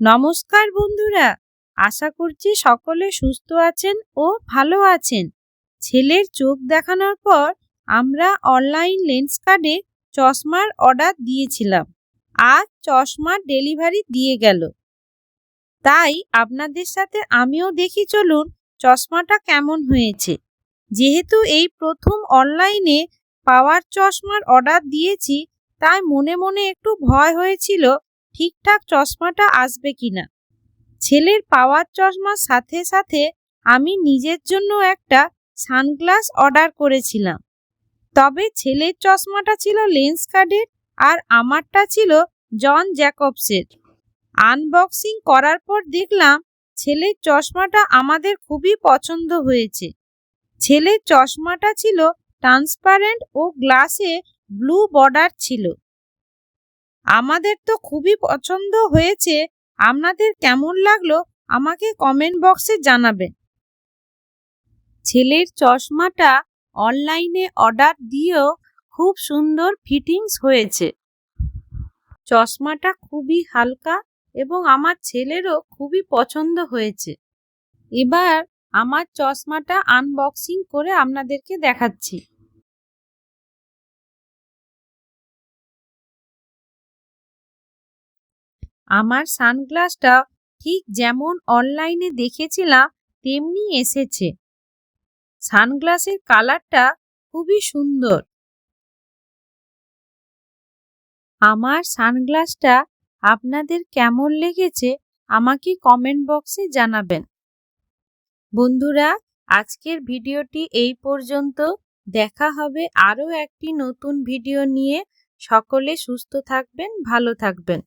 নমস্কার বন্ধুরা, আশা করছি সকলে সুস্থ আছেন ও ভালো আছেন। ছেলের চোখ দেখানোর পর আমরা অনলাইন লেন্স কার্ডে চশমার অর্ডার দিয়েছিলাম। আজ চশমার ডেলিভারি দিয়ে গেল। তাই আপনাদের সাথে আমিও দেখি চলুন চশমাটা কেমন হয়েছে। যেহেতু এই প্রথম অনলাইনে পাওয়ার চশমার অর্ডার দিয়েছি, তাই মনে মনে একটু ভয় হয়েছিল ঠিকঠাক চশমাটা আসবে কিনা? ছেলের পাওয়ার চশমার সাথে সাথে আমি নিজের জন্য একটা সানগ্লাস অর্ডার করেছিলাম। তবে ছেলের চশমাটা ছিল লেন্স কার্ডের আর আমারটা ছিল জন জ্যাকবসের। আনবক্সিং করার পর দেখলাম ছেলের চশমাটা আমাদের খুবই পছন্দ হয়েছে। ছেলের চশমাটা ছিল ট্রান্সপারেন্ট ও গ্লাসে ব্লু বর্ডার ছিল। আমাদের তো খুবই পছন্দ হয়েছে। আপনাদের কেমন লাগল আমাকে কমেন্ট বক্সে জানাবেন। ছেলের চশমাটা অনলাইনে অর্ডার দিয়েও খুব সুন্দর ফিটিংস হয়েছে। চশমাটা খুবই হালকা এবং আমার ছেলেরও খুবই পছন্দ হয়েছে। এবার আমার চশমাটা আনবক্সিং করে আপনাদেরকে দেখাচ্ছি। আমার সানগ্লাসটা ঠিক যেমন অনলাইনে দেখেছিলাম, তেমনি এসেছে। সানগ্লাসের কালারটা খুবই সুন্দর। আমার সানগ্লাসটা আপনাদের কেমন লেগেছে আমাকে কমেন্ট বক্সে জানাবেন। বন্ধুরা, আজকের ভিডিওটি এই পর্যন্ত। দেখা হবে আরও একটি নতুন ভিডিও নিয়ে। সকলে সুস্থ থাকবেন, ভালো থাকবেন।